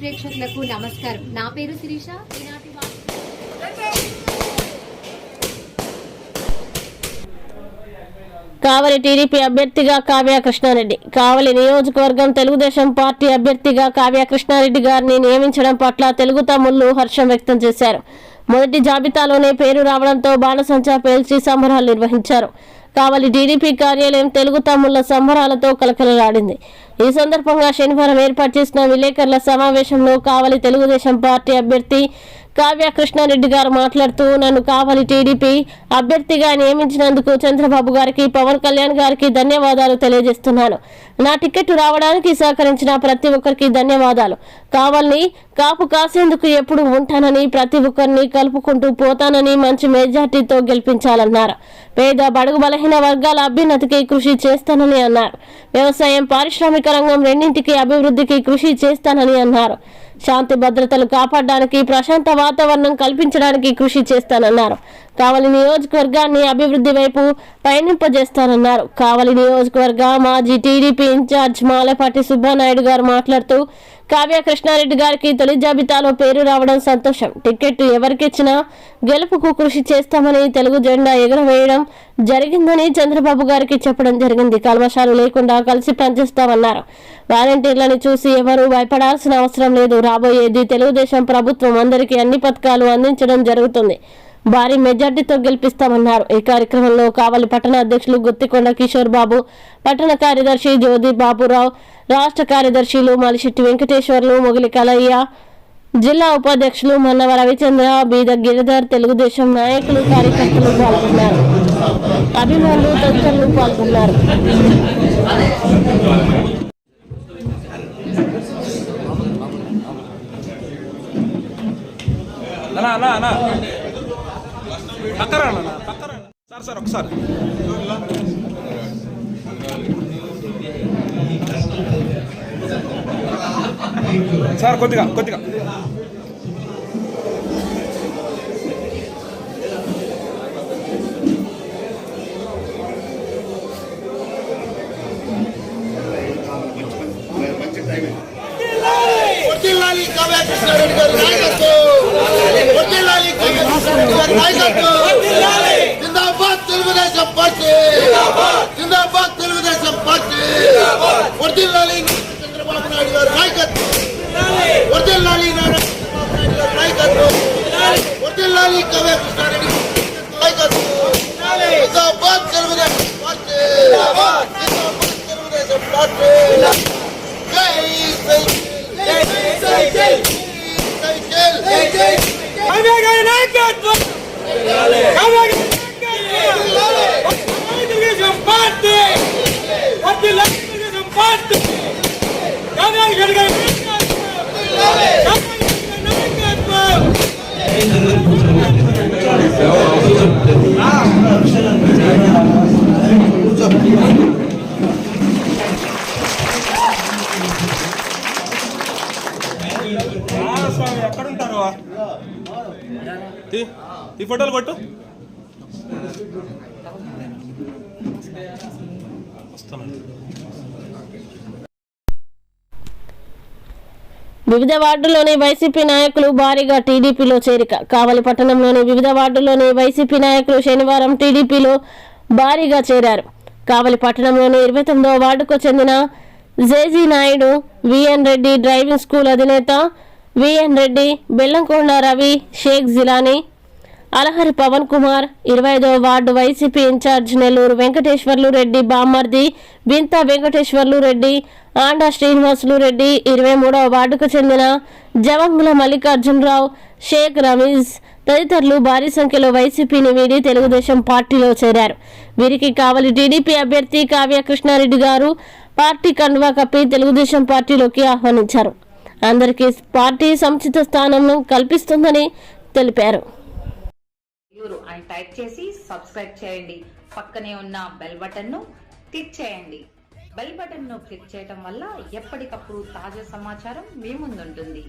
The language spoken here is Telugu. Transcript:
ప్రేక్షకులకు నమస్కారం. నా పేరు శిరీష. ఈనాటి కావలి టీడీపీ అభ్యర్థిగా కావ్య కృష్ణారెడ్డి. కావలి నియోజకవర్గం తెలుగుదేశం పార్టీ అభ్యర్థిగా కావ్య కృష్ణారెడ్డి గారిని నియమించడం పట్ల తెలుగు తమ్ముళ్ళు హర్షం వ్యక్తం చేశారు. మొదటి జాబితాలోనే పేరు రావడంతో బాణసంచా పేల్చి సంబరాలు నిర్వహించారు. కావలి టీడీపీ కార్యాలయం తెలుగు తమ్ముళ్ళ సంబరాలతో కలకలలాడింది. ఈ సందర్భంగా శనివారం ఏర్పాటు చేసిన విలేకరుల సమావేశంలో కావలి తెలుగుదేశం పార్టీ అభ్యర్థి కావ్య కృష్ణారెడ్డి గారు మాట్లాడుతూ నన్ను కావలి టీడీపీ అభ్యర్థిగా నియమించినందుకు చంద్రబాబు గారికి పవన్ కళ్యాణ్ గారికి ధన్యవాదాలు తెలియజేస్తున్నాను. నా టికెట్ రావడానికి సహకరించిన ప్రతి ఒక్కరికి ధన్యవాదాలు. కావాలని కాపు కాసేందుకు ఎప్పుడు ఉంటానని ప్రతి ఒక్కరిని కలుపుకుంటూ పోతానని మంచి మెజార్టీతో గెలిపించాలన్నారు. పేద బడుగు బలహీన వర్గాల అభ్యున్నతికి కృషి చేస్తానని అన్నారు. వ్యవసాయం పారిశ్రామిక రంగం రెండింటికి అభివృద్ధికి కృషి చేస్తానని అన్నారు. శాంతి భద్రతలు కాపాడడానికి ప్రశాంత వాతావరణం కల్పించడానికి కృషి చేస్తానన్నారు. కావలి నియోజకవర్గాన్ని అభివృద్ధి వైపు పయనింపజేస్తానన్నారు. కావలి నియోజకవర్గ మాజీ టీడీపీ ఇన్ఛార్జ్ మాలపాటి సుబ్బానాయుడు గారు మాట్లాడుతూ కావ్య కృష్ణారెడ్డి గారికి తొలి జాబితాలో పేరు రావడం సంతోషం. టికెట్ ఎవరికిచ్చినా గెలుపుకు కృషి చేస్తామని తెలుగు జెండా ఎగురవేయడం జరిగిందని చంద్రబాబు గారికి చెప్పడం జరిగింది. కల్మషాలు లేకుండా కలిసి పనిచేస్తామన్నారు. వాలంటీర్లను చూసి ఎవరూ భయపడాల్సిన అవసరం లేదు. రాబోయేది తెలుగుదేశం ప్రభుత్వం అందరికీ అన్ని పథకాలు అందించడం జరుగుతుంది. భారీ మెజార్టీతో గెలిపిస్తామన్నారు. ఈ కార్యక్రమంలో కావలి పట్టణ అధ్యక్షులు గుత్తికొండ కిషోర్ బాబు పట్టణ కార్యదర్శి జ్యోతి బాబురావు రాష్ట్ర కార్యదర్శులు మలిశెట్టి వెంకటేశ్వర్లు మొగిలి కలయ్య జిల్లా ఉపాధ్యక్షులు మన్నవ రవిచంద్ర బీద గిరిధర్ తెలుగుదేశం నాయకులు కార్యకర్తలు పాల్గొన్నారు. అభిమానులు తదితరులు పాల్గొన్నారు. అలా అలా అలా పక్కరా పక్కరా సార్ సార్ ఒకసారి. సార్ కొద్దిగా కొద్దిగా. నాయకత్వం. నాయకత్వం జిందాబాద్ తెలుగుదేశం పార్టీ జిందాబాద్ తెలుగుదేశం పార్టీ వర్ధిల్లాలి చంద్రబాబు నాయుడు గారి నాయకత్వం వర్ధిల్లాలి నారా చంద్రబాబు నాయుడు గారి నాయకత్వం వర్ధిల్లాలి కావ్య కృష్ణారెడ్డి గారి నాయకత్వం జిందాబాద్ తెలుగుదేశం పార్టీ జిందాబాద్ తెలుగుదేశం పార్టీ జై సైకిల్ సైకిల్ సైకిల్ కావ్య గారి నాయకత్వం కావ్య గారి నాయకత్వం తెలుగుదేశం పార్టీ వర్ధిల్లాలి తెలుగుదేశం పార్టీ కావ్య గారి నాయకత్వం కావ్య గారి నాయకత్వం స్వామి ఎక్కడుంటారు ఈ ఫోటోలు కొట్టు వస్తున్నాను వివిధ వార్డుల్లోని వైసీపీ నాయకులు భారీగా టీడీపీలో చేరిక. కావలి పట్టణంలోని వివిధ వార్డుల్లోని వైసీపీ నాయకులు శనివారం టీడీపీలో భారీగా చేరారు. కావలి పట్టణంలోని ఇరవై తొమ్మిదో వార్డుకు చెందిన JG Naidu VN Reddy driving school అధినేత విఎన్ రెడ్డి బెల్లంకొండ రవి షేక్ జిలానీ అలహరి పవన్ కుమార్ ఇరవై ఐదవ ward YCP in charge Nellore Venkateswarlu Reddy బామ్మర్ది బింతా వెంకటేశ్వర్లు రెడ్డి ఆండా శ్రీనివాసులు రెడ్డి ఇరవై మూడవ వార్డుకు చెందిన జవంగుల మల్లికార్జునరావు షేక్ రమీజ్ తదితరులు భారీ సంఖ్యలో వైసీపీని వీడి తెలుగుదేశం పార్టీలో చేరారు. వీరికి కావలి టీడీపీ అభ్యర్థి కావ్య కృష్ణారెడ్డి గారు పార్టీ కండువా కప్పి తెలుగుదేశం పార్టీలోకి ఆహ్వానించారు. అందరికీ పార్టీ సముచిత స్థానం కల్పిస్తుందని తెలిపారు. చిత్తూరు అని టైప్ చేసి సబ్స్క్రైబ్ చేయండి. పక్కనే ఉన్న బెల్ బటన్ను క్లిక్ చేయండి. బెల్ బటన్ను క్లిక్ చేయటం వల్ల ఎప్పటికప్పుడు తాజా సమాచారం మీ ముందుంటుంది.